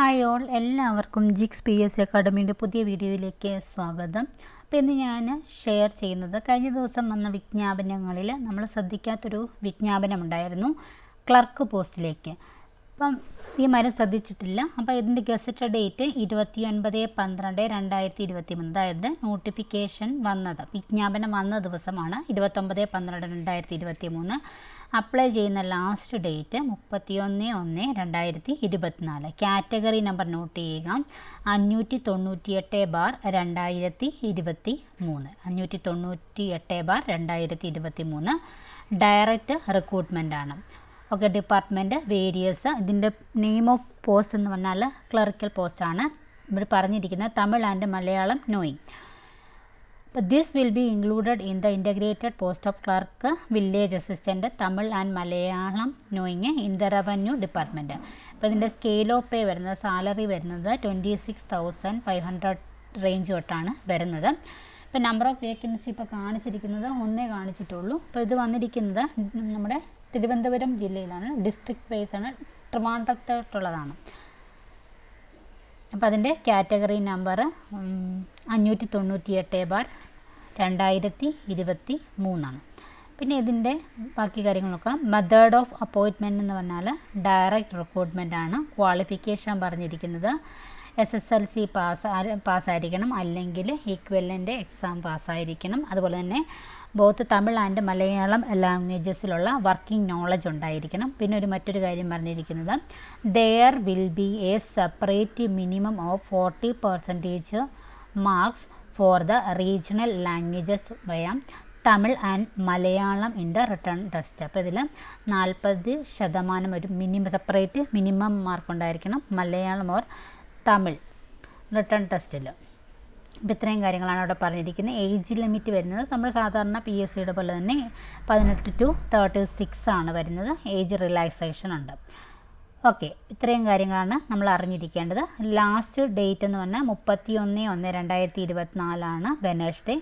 Hi all എല്ലാവർക്കും ജിക്സ് P S അക്കാഡമിയുടെ പുതിയ വീഡിയോയിലേക്ക് സ്വാഗതം. അപ്പോൾ ഇന്ന് ഞാൻ ഷെയർ ചെയ്യുന്നത് കഴിഞ്ഞ ദിവസം വന്ന വിജ്ഞാപനങ്ങളിൽ നമ്മൾ ശ്രദ്ധിക്കാത്തൊരു വിജ്ഞാപനമുണ്ടായിരുന്നു ക്ലർക്ക് പോസ്റ്റിലേക്ക് അപ്പം ഈ മരം ശ്രദ്ധിച്ചിട്ടില്ല. അപ്പോൾ ഇതിന്റെ ഗസറ്റ് ഡേറ്റ് ഇരുപത്തി ഒൻപത് പന്ത്രണ്ട് രണ്ടായിരത്തി ഇരുപത്തി മൂന്ന് അതായത് നോട്ടിഫിക്കേഷൻ വന്നത്. വിജ്ഞാപനം വന്ന ദിവസമാണ് ഇരുപത്തൊമ്പത് പന്ത്രണ്ട് രണ്ടായിരത്തി ഇരുപത്തി മൂന്ന് അപ്ലൈ ചെയ്യുന്ന ലാസ്റ്റ് ഡേറ്റ് മുപ്പത്തിയൊന്ന് ഒന്ന് രണ്ടായിരത്തി ഇരുപത്തിനാല്. കാറ്റഗറി നമ്പർ നോട്ട് ചെയ്യുക. അഞ്ഞൂറ്റി തൊണ്ണൂറ്റി എട്ട് ബാർ രണ്ടായിരത്തി ഇരുപത്തി മൂന്ന് അഞ്ഞൂറ്റി തൊണ്ണൂറ്റി എട്ട് ബാർ രണ്ടായിരത്തി ഇരുപത്തി മൂന്ന് ഡയറക്റ്റ് റിക്രൂട്ട്മെന്റ് ആണ്. ഓക്കെ ഡിപ്പാർട്ട്മെന്റ് വേരിയസ് ഇതിന്റെ നെയിം ഓഫ് പോസ്റ്റ് എന്ന് പറഞ്ഞാൽ ക്ലറിക്കൽ പോസ്റ്റാണ് ഇവിടെ പറഞ്ഞിരിക്കുന്നത് തമിഴ് ആൻഡ് മലയാളം നോയിങ് അപ്പോൾ this will be included in the integrated post of clerk village assistant Tamil and Malayalam knowing in the revenue department അപ്പോൾ ഇതിന്റെ സ്കെയിൽ ഓഫ് പേ വരുന്നത് സാലറി വരുന്നത് twenty six thousand five hundred range തൊട്ടാണ് വരുന്നത്. ഇപ്പോൾ number of vacancy ഇപ്പോൾ കാണിച്ചിരിക്കുന്നത് ഒന്നേ കാണിച്ചിട്ടുള്ളൂ. അപ്പോൾ ഇത് വന്നിരിക്കുന്നത് നമ്മുടെ തിരുവനന്തപുരം ജില്ലയിലാണ്. ഡിസ്ട്രിക്ട് വൈസ് ആണ് ട്രിവാൻഡ്രത്തോട്ടുള്ളതാണ് അപ്പോൾ അതിന്റെ കാറ്റഗറി നമ്പർ അഞ്ഞൂറ്റി തൊണ്ണൂറ്റി എട്ട് ബാർ രണ്ടായിരത്തി ഇരുപത്തി മൂന്നാണ് പിന്നെ ഇതിന്റെ ബാക്കി കാര്യങ്ങൾ നോക്കാം മെത്തേഡ് ഓഫ് അപ്പോയിന്റ്മെന്റ് എന്ന് പറഞ്ഞാൽ ഡയറക്റ്റ് റിക്രൂട്ട്മെന്റ് ആണ്. ക്വാളിഫിക്കേഷൻ പറഞ്ഞിരിക്കുന്നത് S S L C pass പാസ്സായിരിക്കണം. അല്ലെങ്കിൽ ഈക്വലന്റ് എക്സാം പാസ്സായിരിക്കണം. അതുപോലെ തന്നെ ബോത്ത് തമിഴ് ആൻഡ് മലയാളം ലാംഗ്വേജസിലുള്ള വർക്കിംഗ് നോളജ് ഉണ്ടായിരിക്കണം. പിന്നെ ഒരു മറ്റൊരു കാര്യം പറഞ്ഞിരിക്കുന്നത് there will be a separate minimum of forty percentage marks for the regional languages via Tamil and Malayalam in the written test അപ്പോൾ ഇതിൽ നാൽപ്പത് ശതമാനം ഒരു മിനിമം സെപ്പറേറ്റ് മിനിമം മാർക്ക് ഉണ്ടായിരിക്കണം മലയാളം ഓർ തമിഴ് റിട്ടേൺ ടെസ്റ്റിൽ അപ്പോൾ ഇത്രയും കാര്യങ്ങളാണ് അവിടെ പറഞ്ഞിരിക്കുന്നത്. ഏജ് ലിമിറ്റ് വരുന്നത് നമ്മൾ സാധാരണ പി എസ് സിയുടെ പോലെ തന്നെ പതിനെട്ട് ടു തേർട്ടി സിക്സ് ആണ് വരുന്നത്. ഏജ് റിലാക്സേഷൻ ഉണ്ട്. ഓക്കെ ഇത്രയും കാര്യങ്ങളാണ് നമ്മൾ അറിഞ്ഞിരിക്കേണ്ടത്. ലാസ്റ്റ് ഡേറ്റ് എന്ന് പറഞ്ഞാൽ മുപ്പത്തി ഒന്ന് ഒന്ന് രണ്ടായിരത്തി ഇരുപത്തിനാലാണ് വെനസ്ഡേ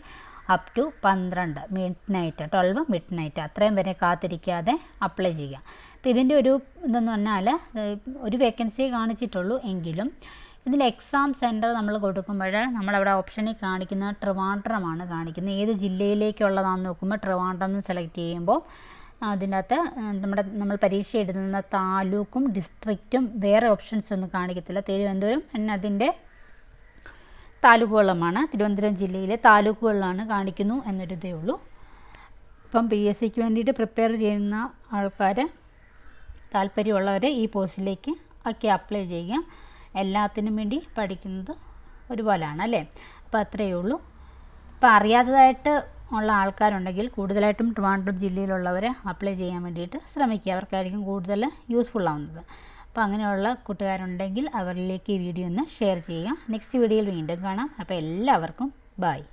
അപ് ടു പന്ത്രണ്ട് midnight twelve midnight അത്രയും വരെ കാത്തിരിക്കാതെ അപ്ലൈ ചെയ്യാം അപ്പോൾ ഇതിന്റെ ഒരു ഇതെന്ന് പറഞ്ഞാൽ ഒരു വേക്കൻസി കാണിച്ചിട്ടുള്ളൂ എങ്കിലും ഇതിൽ എക്സാം സെന്റർ നമ്മൾ കൊടുക്കുമ്പോൾ നമ്മളവിടെ ഓപ്ഷനിൽ കാണിക്കുന്ന ട്രിവാൻഡ്രമാണ് കാണിക്കുന്നത്. ഏത് ജില്ലയിലേക്കുള്ളതാണെന്ന് നോക്കുമ്പോൾ ട്രിവാൻഡ്രം സെലക്ട് ചെയ്യുമ്പോൾ അതിനകത്ത് നമ്മുടെ നമ്മൾ പരീക്ഷ എഴുതുന്ന താലൂക്കും ഡിസ്ട്രിക്റ്റും വേറെ ഓപ്ഷൻസ് ഒന്നും കാണിക്കത്തില്ല. തിരുവനന്തപുരം എന്നെ അതിന്റെ താലൂക്കുകളുമാണ്. തിരുവനന്തപുരം ജില്ലയിലെ താലൂക്കുകളിലാണ് കാണിക്കുന്നു എന്നൊരു ഇതേ ഉള്ളൂ. ഇപ്പം പി എസ് സിക്ക് വേണ്ടിയിട്ട് പ്രിപ്പയർ ചെയ്യുന്ന ആൾക്കാർ താല്പര്യമുള്ളവർ ഈ പോസ്റ്റിലേക്ക് ഒക്കെ അപ്ലൈ ചെയ്യുക. എല്ലാത്തിനും വേണ്ടി പഠിക്കുന്നത് ഒരുപോലെയാണ് അല്ലേ? അപ്പോൾ അത്രയേ ഉള്ളൂ. അപ്പോൾ അറിയാത്തതായിട്ട് ഉള്ള ആൾക്കാരുണ്ടെങ്കിൽ കൂടുതലായിട്ടും ട്രിവാൻഡ്രം ജില്ലയിലുള്ളവർ അപ്ലൈ ചെയ്യാൻ വേണ്ടിയിട്ട് ശ്രമിക്കുക. അവർക്കായിരിക്കും കൂടുതൽ യൂസ്ഫുൾ ആവുന്നത്. അപ്പോൾ അങ്ങനെയുള്ള കൂട്ടുകാരുണ്ടെങ്കിൽ അവരിലേക്ക് ഈ വീഡിയോ ഒന്ന് ഷെയർ ചെയ്യുക. നെക്സ്റ്റ് വീഡിയോയിൽ വീണ്ടും കാണാം. അപ്പോൾ എല്ലാവർക്കും ബായ്